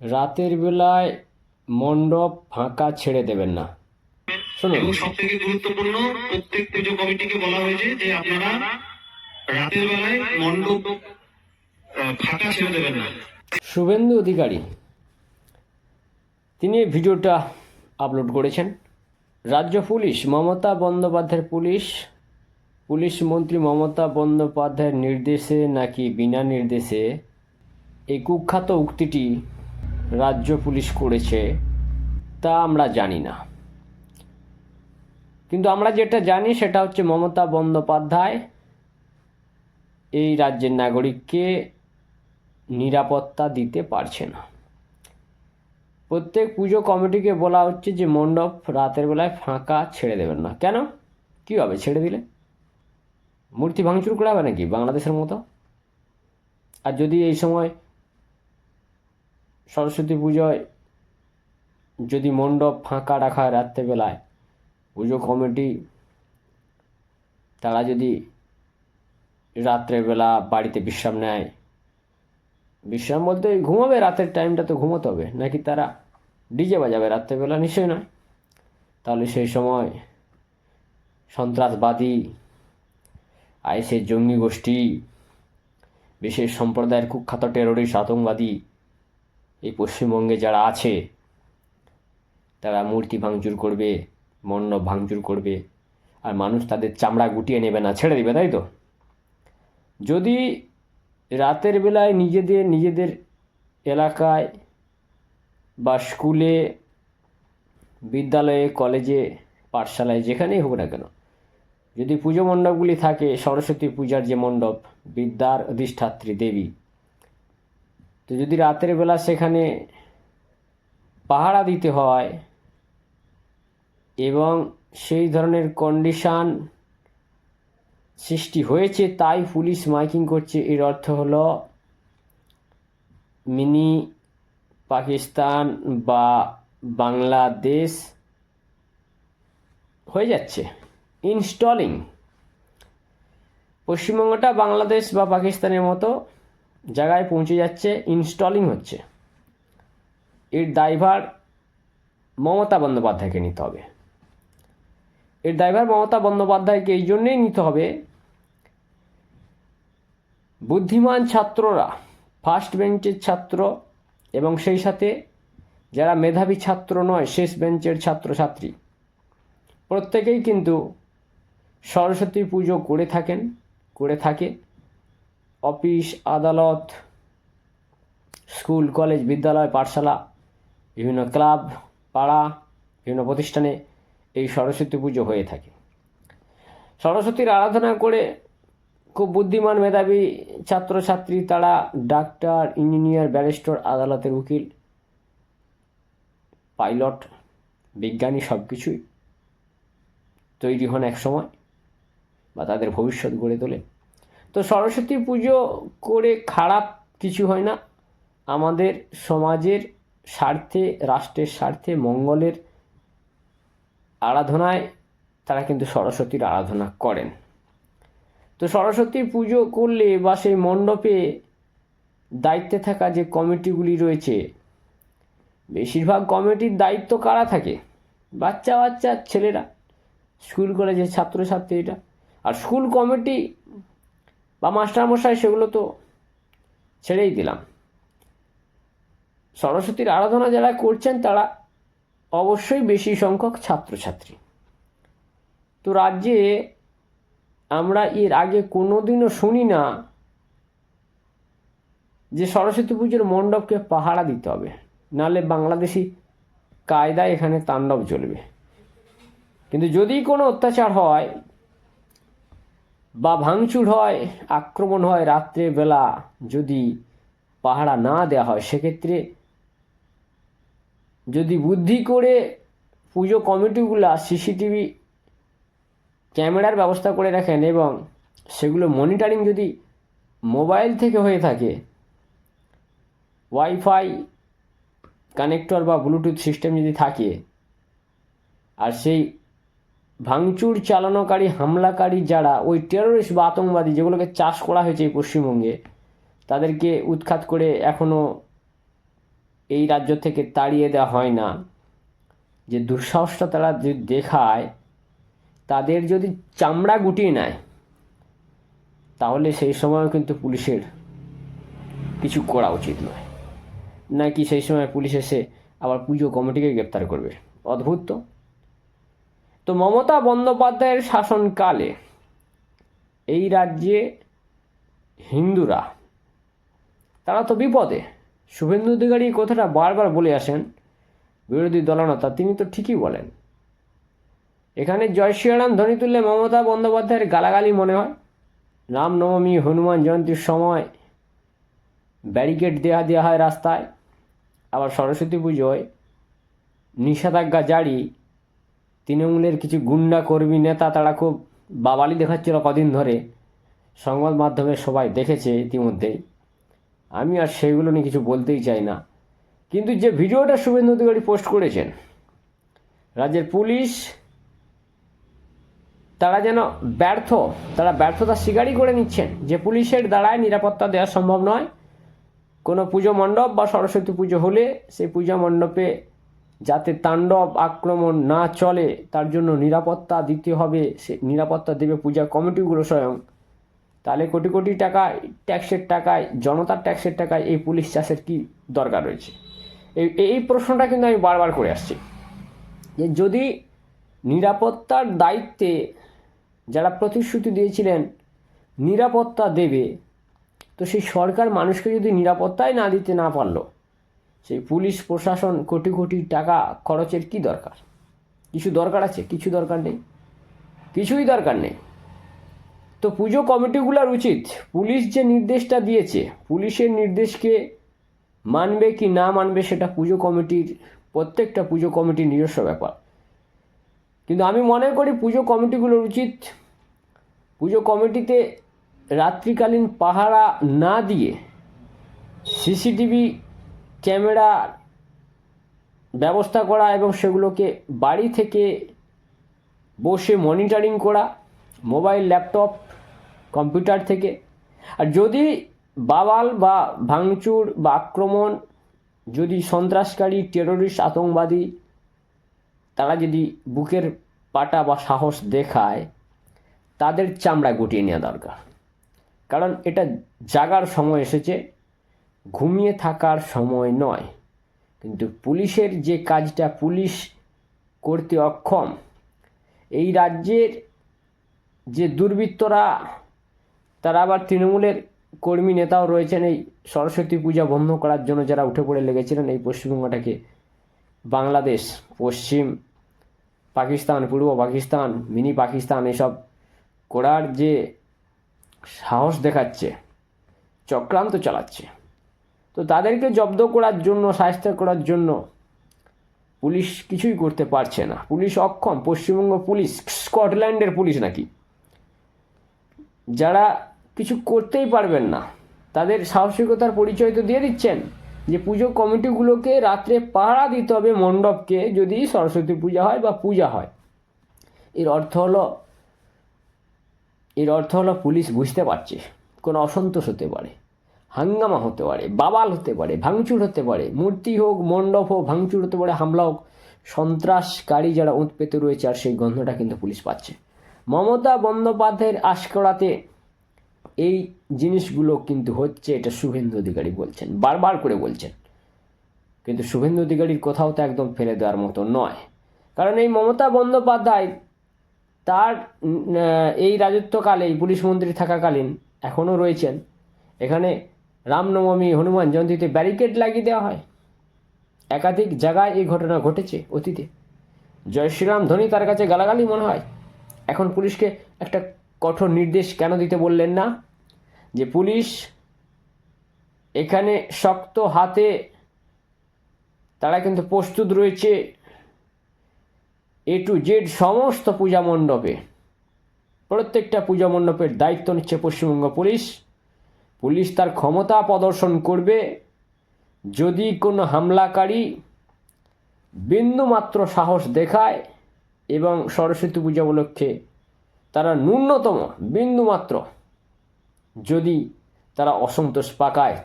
রাতের বেলায় মণ্ডপ ফাঁকা ছেড়ে দেবেন না। শুনুন। এবং সব থেকে গুরুত্বপূর্ণ প্রত্যেক পুজো কমিটিকে বলা হয়েছে যে আপনারা রাতের বেলায় মণ্ডপ ফাঁকা ছেড়ে দেবেন না। শুভেন্দু অধিকারী তিনি এই ভিডিওটা আপলোড করেছেন। রাজ্য পুলিশ মমতা বন্দ্যোপাধ্যায়ের পুলিশ পুলিশ মন্ত্রী মমতা বন্দ্যোপাধ্যায়ের নির্দেশে নাকি বিনা নির্দেশে এই কুখ্যাত উক্তিটি রাজ্য পুলিশ করেছে, তা আমরা জানি না। কিন্তু আমরা যেটা জানি সেটা হচ্ছে মমতা বন্দ্যোপাধ্যায় এই রাজ্যের নাগরিককে নিরাপত্তা দিতে পারছে না। প্রত্যেক পুজো কমিটিকে বলা হচ্ছে যে মণ্ডপ রাতের বেলায় ফাঁকা ছেড়ে দেবেন না। কেন? কী হবে, ছেড়ে দিলে? মূর্তি ভাঙচুর করা হবে নাকি বাংলাদেশের মতো? আর যদি এই সময় সরস্বতী পুজোয় যদি মণ্ডপ ফাঁকা রাখা হয় রাত্রেবেলায়, পুজো কমিটি, তারা যদি রাত্রেবেলা বাড়িতে বিশ্রাম নেয়। বিশ্রাম বলতে ঘুমাবে, রাতের টাইমটা তো ঘুমোতে হবে। নাকি তারা ডিজে বাজাবে, রাত্রেবেলা নিশ্চয়ই নয়। তাহলে সেই সময় সন্ত্রাসবাদী আইসের জঙ্গি গোষ্ঠী, বিশেষ সম্প্রদায়ের কুখ্যাত টেরোরিস্ট আতঙ্কবাদী এই পশ্চিমবঙ্গে যারা আছে, তারা মূর্তি ভাঙচুর করবে, মণ্ডপ ভাঙচুর করবে, আর মানুষ তাদের চামড়া গুটিয়ে নেবে না, ছেড়ে দেবে, তাই তো? যদি রাতের বেলায় নিজেদের নিজেদের এলাকায় বা স্কুলে, বিদ্যালয়ে, কলেজে, পাঠশালায়, যেখানেই হোক না কেন, যদি পুজো মণ্ডপগুলি থাকে, সরস্বতী পূজার যে মণ্ডপ, বিদ্যার অধিষ্ঠাত্রী দেবী তো যদি রাতের বেলা সেখানে পাহারা দিতে হয় এবং সেই ধরনের কন্ডিশান সৃষ্টি হয়েছে, তাই পুলিশ মাইকিং করছে। এর অর্থ হলো মিনি পাকিস্তান বা বাংলাদেশ হয়ে যাচ্ছে। ইনস্টলিং পশ্চিমবঙ্গটা বাংলাদেশ বা পাকিস্তানের মতো জায়গায় পৌঁছে যাচ্ছে ইনস্টলিং হচ্ছে। এর ড্রাইভার মমতা বন্দ্যোপাধ্যায়কে নিতে হবে। এর ড্রাইভার মমতা বন্দ্যোপাধ্যায়কে এই জন্যেই নিতে হবে, বুদ্ধিমান ছাত্ররা ফার্স্ট বেঞ্চের ছাত্র এবং সেই সাথে যারা মেধাবী ছাত্র নয়, শেষ বেঞ্চের ছাত্রছাত্রী, প্রত্যেকেই কিন্তু সরস্বতী পুজো করে থাকেন, করে থাকে। অফিস, আদালত, স্কুল, কলেজ, বিদ্যালয়, পাঠশালা, বিভিন্ন ক্লাব, পাড়া, বিভিন্ন প্রতিষ্ঠানে এই সরস্বতী পুজো হয়ে থাকে। সরস্বতীর আরাধনা করে খুব বুদ্ধিমান মেধাবী ছাত্রছাত্রী তারা ডাক্তার, ইঞ্জিনিয়ার, ব্যারিস্টার, আদালতের উকিল, পাইলট, বিজ্ঞানী সব কিছুই তৈরি হন এক সময় বা তাদের ভবিষ্যৎ গড়ে তোলে। তো সরস্বতী পুজো করে খারাপ কিছু হয় না। আমাদের সমাজের স্বার্থে, রাষ্ট্রের স্বার্থে, মঙ্গলের আরাধনায় তারা কিন্তু সরস্বতীর আরাধনা করেন। তো সরস্বতী পুজো করলে বা সেই মণ্ডপে দায়িত্বে থাকা যে কমিটিগুলি রয়েছে, বেশিরভাগ কমিটির দায়িত্ব কারা থাকে? বাচ্চা বাচ্চা ছেলেরা স্কুল কলেজের ছাত্রছাত্রীরা। আর স্কুল কমিটি বা মাস্টারমশাই সেগুলো তো ছেড়েই দিলাম। সরস্বতীর আরাধনা যারা করছেন তারা অবশ্যই বেশি সংখ্যক ছাত্রছাত্রী। তো রাজ্যে আমরা এর আগে কোনোদিনও শুনি না যে সরস্বতী পুজোর মণ্ডপকে পাহারা দিতে হবে, নাহলে বাংলাদেশি কায়দায় এখানে তাণ্ডব চলবে। কিন্তু যদি কোনো অত্যাচার হয় বা ভাঙচুর হয়, আক্রমণ হয় রাত্রে বেলা যদি পাহারা না দেওয়া হয়, সেক্ষেত্রে যদি বুদ্ধি করে পুজো কমিটিগুলা সিসিটিভি ক্যামেরার ব্যবস্থা করে রাখেন এবং সেগুলো মনিটরিং যদি মোবাইল থেকে হয়ে থাকে, ওয়াইফাই কানেক্টর বা ব্লুটুথ সিস্টেম যদি থাকে, আর সেই ভাঙচুর চালানোকারী, হামলাকারী যারা, ওই টেরোরিস্ট বা আতঙ্কবাদী যেগুলোকে চাষ করা হয়েছে এই পশ্চিমবঙ্গে, তাদেরকে উৎখাত করে এখনও এই রাজ্য থেকে তাড়িয়ে দেওয়া হয় না। যে দুঃসাহসটা তারা যদি দেখায়, তাদের যদি চামড়া গুটিয়ে নেয়, তাহলে সেই সময় কিন্তু পুলিশের কিছু করা উচিত নয়। নাকি সেই সময় পুলিশ এসে আবার পুজো কমিটিকে গ্রেপ্তার করবে? অদ্ভুত তো। তো মমতা বন্দ্যোপাধ্যায়ের শাসনকালে এই রাজ্যে হিন্দুরা, তারা তো বিপদে। শুভেন্দু অধিকারী কথাটা বারবার বলে আসেন, বিরোধী দলনেতা, তিনি তো ঠিকই বলেন। এখানে জয় শ্রীরাম ধ্বনি তুললে মমতা বন্দ্যোপাধ্যায়ের গালাগালি মনে হয়। রামনবমী, হনুমান জয়ন্তীর সময় ব্যারিকেড দেওয়া দেওয়া হয় রাস্তায়। আবার সরস্বতী পুজোয় নিষেধাজ্ঞা জারি তৃণমূলের কিছু গুন্ডা কর্মী, নেতা তারা খুব বাবালি দেখাচ্ছিল কদিন ধরে। সংবাদ মাধ্যমে সবাই দেখেছে ইতিমধ্যেই। আমি আর সেগুলো নিয়ে কিছু বলতেই চাই না। কিন্তু যে ভিডিওটা শুভেন্দু অধিকারী পোস্ট করেছেন, রাজ্যের পুলিশ, তারা যেন ব্যর্থ, তারা ব্যর্থতা স্বীকারই করে নিচ্ছেন যে পুলিশের দ্বারায় নিরাপত্তা দেওয়া সম্ভব নয়। কোনো পুজো মণ্ডপ বা সরস্বতী পুজো হলে সেই পূজা মণ্ডপে যাতে তাণ্ডব আক্রমণ না চলে, তার জন্য নিরাপত্তা দিতে হবে। সে নিরাপত্তা দেবে পূজা কমিটিগুলো স্বয়ং। তাহলে কোটি কোটি টাকা ট্যাক্সের টাকায়, জনতার ট্যাক্সের টাকায় এই পুলিশ চাষের কি দরকার রয়েছে? এই এই প্রশ্নটা কিন্তু আমি বারবার করে আসছি। যে যদি নিরাপত্তার দায়িত্বে যারা প্রতিশ্রুতি দিয়েছিলেন, নিরাপত্তা দেবে, তো সেই সরকার মানুষকে যদি নিরাপত্তাই না দিতে না পারল সেই পুলিশ প্রশাসন কোটি কোটি টাকা খরচের কি দরকার? কিছু দরকার আছে? কিছু দরকার নেই। কিছুই দরকার নেই। তো পুজো কমিটিগুলোর উচিত পুলিশ যে নির্দেশটা দিয়েছে, পুলিশের নির্দেশকে মানবে কি না মানবে সেটা পুজো কমিটির, প্রত্যেকটা পুজো কমিটির নিজস্ব ব্যাপার। কিন্তু আমি মনে করি পুজো কমিটিগুলোর উচিত পুজো কমিটিতে রাত্রিকালীন পাহারা না দিয়ে সিসিটিভি ক্যামেরা ব্যবস্থা করা এবং সেগুলোকে বাড়ি থেকে বসে মনিটরিং করা মোবাইল ল্যাপটপ কম্পিউটার থেকে। আর যদি বাবাল বা ভাঙচুর বা আক্রমণ, যদি সন্ত্রাসকারী টেরোরিস্ট আতঙ্কবাদী, তারা যদি বুকের পাটা বা সাহস দেখায়, তাদের চামড়া গুটিয়ে নেওয়া দরকার। কারণ এটা জাগার সময় এসেছে। ঘুমিয়ে থাকার সময় নয়। কিন্তু পুলিশের যে কাজটা পুলিশ করতে অক্ষম, এই রাজ্যের যে দুর্বৃত্তরা, তারা আবার তৃণমূলের কর্মী নেতাও রয়েছেন এই সরস্বতী পূজা বন্ধ করার জন্য যারা উঠে পড়ে লেগেছিলেন এই পশ্চিমবঙ্গটাকে। বাংলাদেশ, পশ্চিম পাকিস্তান, পূর্ব পাকিস্তান, মিনি পাকিস্তান এসব করার যে সাহস দেখাচ্ছে, চক্রান্ত চালাচ্ছে। তো তাদেরকে জব্দ করার জন্য সাহায্য করার জন্য পুলিশ কিছুই করতে পারছে না। পুলিশ অক্ষম, পশ্চিমবঙ্গ পুলিশ, স্কটল্যান্ডের পুলিশ নাকি? যারা কিছু করতেই পারবেন না, তাদের সাহসিকতার পরিচয় তো দিয়ে দিচ্ছেন যে পুজো কমিটিগুলোকে রাত্রে পাহারা দিতে হবে মণ্ডপকে যদি সরস্বতী পূজা হয় বা পূজা হয়। এর অর্থ হলো, এর অর্থ হলো পুলিশ বুঝতে পারছে, কোনো অসন্তোষ হতে পারে। হাঙ্গামা হতে পারে, বাবাল হতে পারে, ভাঙচুর হতে পারে, মূর্তি হোক, মণ্ডপ হোক, ভাঙচুর হতে পারে, হামলা হোক, সন্ত্রাসকারী যারা উঁত পেতে রয়েছে আর সেই গন্ধটা কিন্তু পুলিশ পাচ্ছে। মমতা বন্দ্যোপাধ্যায়ের আশকড়াতে এই জিনিসগুলো কিন্তু হচ্ছে, এটা শুভেন্দু অধিকারী বলছেন, বারবার করে বলছেন। কিন্তু শুভেন্দু অধিকারীর কোথাও তো একদম ফেলে দেওয়ার মতো নয়। কারণ এই মমতা বন্দ্যোপাধ্যায় তার এই রাজত্বকালে, এই পুলিশ মন্ত্রী থাকাকালীন এখনও রয়েছেন। এখানে রামনবমী হনুমান জয়ন্তীতে ব্যারিকেড লাগিয়ে দেওয়া হয়। একাধিক জায়গায় এই ঘটনা ঘটেছে অতীতে। জয় শ্রীরাম, ধনী তার কাছে গালাগালি মনে হয়। এখন পুলিশকে একটা কঠোর নির্দেশ কেন দিতে বললেন না? যে পুলিশ এখানে শক্ত হাতে তারা কিন্তু প্রস্তুত রয়েছে এ টু জেড সমস্ত পূজা মণ্ডপে। প্রত্যেকটা পূজা মণ্ডপের দায়িত্ব নিচ্ছে পশ্চিমবঙ্গ পুলিশ। পুলিশ তার ক্ষমতা প্রদর্শন করবে যদি কোনো হামলাকারী বিন্দুমাত্র সাহস দেখায় এবং সরস্বতী পূজা উপলক্ষে তারা ন্যূনতম বিন্দুমাত্র যদি তারা অসন্তোষ পাকায়,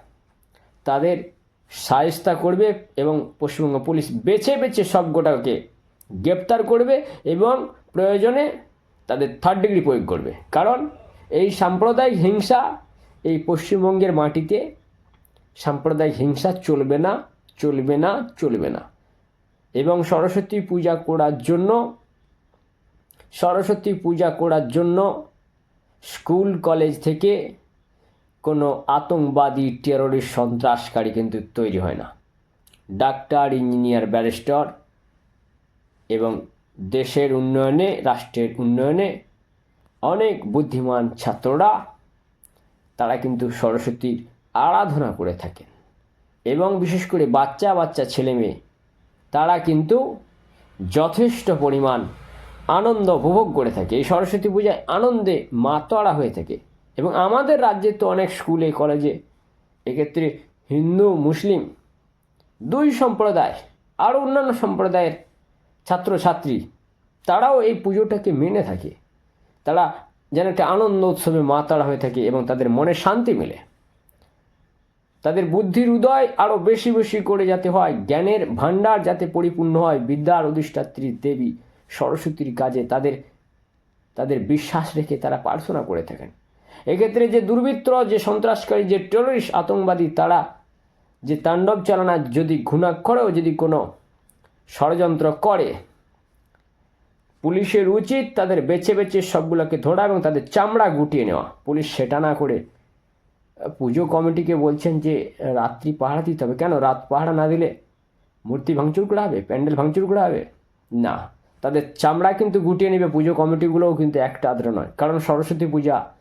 তাদের সায়স্তা করবে এবং পশ্চিমবঙ্গ পুলিশ বেছে বেছে সব গোটাকে গ্রেপ্তার করবে এবং প্রয়োজনে তাদের থার্ড ডিগ্রি প্রয়োগ করবে। কারণ এই সাম্প্রদায়িক হিংসা এই পশ্চিমবঙ্গের মাটিতে সাম্প্রদায়িক হিংসা চলবে না চলবে না চলবে না। এবং সরস্বতী পূজা করার জন্য, সরস্বতী পূজা করার জন্য স্কুল, কলেজ থেকে কোনো আতঙ্কবাদী টেররিস্ট সন্ত্রাসকারী কিন্তু তৈরি হয় না। ডাক্তার, ইঞ্জিনিয়ার, ব্যারিস্টার এবং দেশের উন্নয়নে, রাষ্ট্রের উন্নয়নে অনেক বুদ্ধিমান ছাত্ররা তারা কিন্তু সরস্বতীর আরাধনা করে থাকেন। এবং বিশেষ করে বাচ্চা বাচ্চা ছেলে মেয়ে, তারা কিন্তু যথেষ্ট পরিমাণ আনন্দ উপভোগ করে থাকে। এই সরস্বতী পূজায় আনন্দে মাতোয়ারা হয়ে থাকে। এবং আমাদের রাজ্যে তো অনেক স্কুলে, কলেজে এক্ষেত্রে হিন্দু, মুসলিম দুই সম্প্রদায়, আরও অন্যান্য সম্প্রদায়ের ছাত্রছাত্রী, তারাও এই পুজোটাকে মেনে থাকে। তারা যেন একটা আনন্দ উৎসবে মাতাড়া হয়ে থাকে এবং তাদের মনে শান্তি মেলে। তাদের বুদ্ধির উদয় আরও বেশি বেশি করে যাতে হয়। জ্ঞানের ভাণ্ডার যাতে পরিপূর্ণ হয়। বিদ্যার অধিষ্ঠাত্রী দেবী সরস্বতীর কাজে তাদের তাদের বিশ্বাস রেখে তারা প্রার্থনা করে থাকেন। এক্ষেত্রে যে দুর্বৃত্ত, যে সন্ত্রাসকারী, যে টেররিস্ট আতঙ্কবাদী তারা, যে তাণ্ডব চালনা যদি ঘুণাক্ষরেও যদি কোনো ষড়যন্ত্র করে পুলিশের উচিত তাদের বেছে বেছে সবগুলোকে ধরা এবং তাদের চামড়া গুটিয়ে নেওয়া। পুলিশ সেটা না করে পুজো কমিটিকে বলছেন যে, রাত্রি পাহারা দিতে হবে। কেন? রাত পাহারা না দিলে মূর্তি ভাঙচুর করা হবে? প্যান্ডেল ভাঙচুর করা হবে? না। তাদের চামড়া কিন্তু গুটিয়ে নেবে পুজো কমিটিগুলোও কিন্তু একটা আদ্র নয়। কারণ সরস্বতী পূজা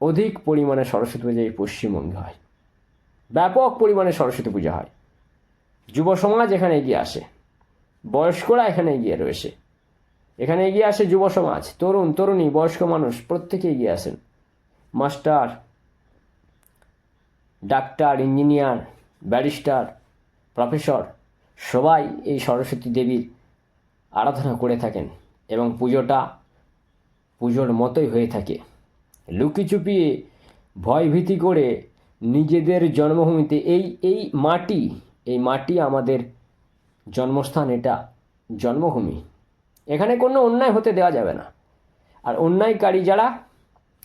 অধিক পরিমাণে সরস্বতী পূজা এই পশ্চিমবঙ্গে হয়। ব্যাপক পরিমাণে সরস্বতী পূজা হয়। যুব সমাজ এখানে এগিয়ে আসে। বয়স্করা এখানে এগিয়ে রয়েছে। এখানে এগিয়ে আসে যুব সমাজ, তরুণ, তরুণী, বয়স্ক মানুষ, প্রত্যেকে এগিয়ে আসেন। Master, doctor, engineer, barrister, professor, সবাই এই সরস্বতী দেবীর আরাধনা করে থাকেন এবং পুজোটা পুজোর মতোই হয়ে থাকে। লুকিচুপিয়ে ভয়ভীতি করে নিজেদের জন্মভূমিতে এই এই মাটি এই মাটি আমাদের জন্মস্থান, এটা জন্মভূমি। এখানে কোনো অন্যায় হতে দেওয়া যাবে না। আর অন্যায়কারী যারা,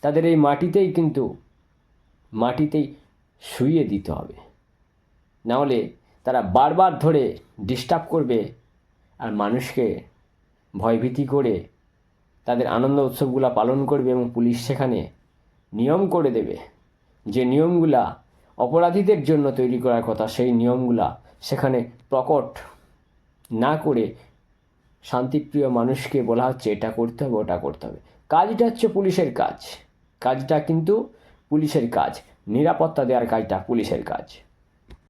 তাদের এই মাটিতেই কিন্তু, মাটিতেই শুইয়ে দিতে হবে। নাহলে তারা বারবার ধরে ডিস্টার্ব করবে আর মানুষকে ভয়ভীতি করে তাদের আনন্দ উৎসবগুলো পালন করবে এবং পুলিশ সেখানে নিয়ম করে দেবে যে নিয়মগুলা অপরাধীদের জন্য তৈরি করার কথা, সেই নিয়মগুলা সেখানে প্রকট না করে শান্তিপ্রিয় মানুষকে বলা হচ্ছে, এটা করতে হবে, ওটা করতে হবে। কাজটা হচ্ছে পুলিশের কাজ। কাজটা কিন্তু পুলিশের কাজ। নিরাপত্তা দেওয়ার কাজটা পুলিশের কাজ।